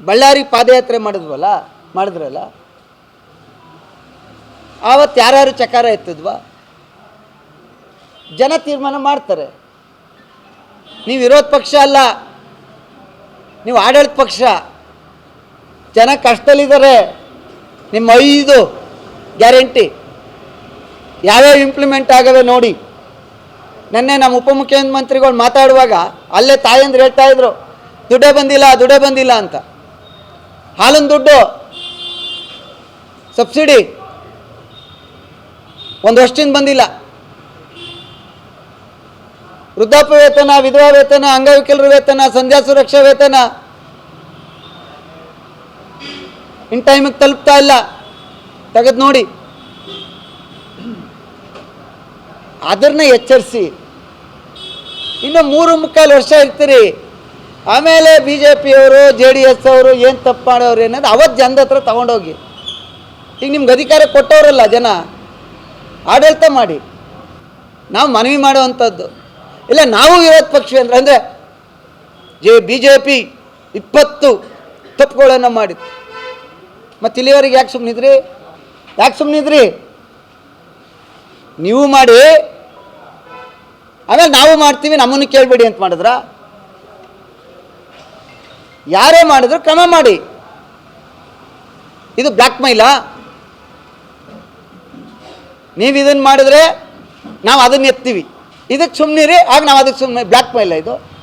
ಬಳ್ಳಾರಿ ಪಾದಯಾತ್ರೆ ಮಾಡಿದ್ವಲ್ಲ, ಮಾಡಿದ್ರಲ್ಲ? ಆವತ್ತು ಯಾರ್ಯಾರು ಚಕಾರ ಎತ್ತಿದ್ವಾ? ಜನ ತೀರ್ಮಾನ ಮಾಡ್ತಾರೆ. ನೀವು ವಿರೋಧ ಪಕ್ಷ ಅಲ್ಲ, ನೀವು ಆಡಳಿತ ಪಕ್ಷ. ಜನ ಕಷ್ಟದಲ್ಲಿದ್ದಾರೆ. ನಿಮ್ಮ ಐದು ಗ್ಯಾರಂಟಿ. ಯಾವ್ಯಾವ ಇಂಪ್ಲಿಮೆಂಟ್ ಆಗದೆ ನೋಡಿ. ನೆನ್ನೆ ನಮ್ಮ ಉಪಮುಖ್ಯಮಂತ್ರಿಗಳು ಮಾತಾಡುವಾಗ ಅಲ್ಲೇ ತಾಯಂದ್ರು ಹೇಳ್ತಾ ಇದ್ರು, ದುಡ್ಡೇ ಬಂದಿಲ್ಲ ದುಡ್ಡೇ ಬಂದಿಲ್ಲ ಅಂತ. ಹಾಲಿನ ದುಡ್ಡು. ಸಬ್ಸಿಡಿ. ಒಂದು ವರ್ಷದಿಂದ ಬಂದಿಲ್ಲ. ವೃದ್ಧಾಪ್ಯ ವೇತನ, ವಿಧವಾ ವೇತನ, ಅಂಗವಿಕಲರ ವೇತನ, ಸಂಧ್ಯಾ ಸುರಕ್ಷಾ ವೇತನ. ಇನ್ ಟೈಮಿಗೆ ತಲುಪ್ತಾ ಇಲ್ಲ. ತೆಗೆದು ನೋಡಿ. ಅದನ್ನ ಎಚ್ಚರಿಸಿ. ಇನ್ನು ಮೂರು ಮುಕ್ಕಾಲು ವರ್ಷ ಇರ್ತೀರಿ. ಆಮೇಲೆ ಬಿ ಜೆ ಪಿಯವರು ಜೆ ಡಿ ಎಸ್ ಅವರು ಏನು ತಪ್ಪು ಮಾಡೋರು ಏನಂದ್ರೆ ಅವತ್ತು ಜನದ ಹತ್ರ ತೊಗೊಂಡೋಗಿ. ಈಗ ನಿಮ್ಗೆ ಅಧಿಕಾರ ಕೊಟ್ಟವರಲ್ಲ ಜನ, ಆಡಳಿತ ಮಾಡಿ. ನಾವು ಮನವಿ ಮಾಡುವಂಥದ್ದು. ಇಲ್ಲ, ನಾವು ವಿರೋಧ ಪಕ್ಷ ಅಂದ್ರೆ, ಅಂದರೆ ಜೆ ಬಿ ಜೆ ಪಿ ಇಪ್ಪತ್ತು ತಪ್ಪುಗಳನ್ನು ಮಾಡಿತ್ತು. ಮತ್ತು ಇಲ್ಲಿವರೆಗೆ ಯಾಕೆ ಸುಮ್ಮನಿದ್ರಿ ಯಾಕೆ ಸುಮ್ಮನಿದ್ರಿ ನೀವು ಮಾಡಿ. ಆಮೇಲೆ ನಾವು ಮಾಡ್ತೀವಿ, ನಮ್ಮನ್ನು ಕೇಳಬೇಡಿ ಅಂತ ಮಾಡಿದ್ರ? ಯಾರೇ ಮಾಡಿದ್ರು ಕ್ರಮ ಮಾಡಿ. ಇದು ಬ್ಲ್ಯಾಕ್ ಮೈಲಾ. ನೀವು ಇದನ್ನು ಮಾಡಿದ್ರೆ ನಾವು ಅದನ್ನು ಎತ್ತೀವಿ. ಇದಕ್ಕೆ ಸುಮ್ಮನಿರಿ ಆಗ ನಾವು ಅದಕ್ಕೆ ಸುಮ್ಮನೆ ಬ್ಲ್ಯಾಕ್ ಮೈಲ ಇದು.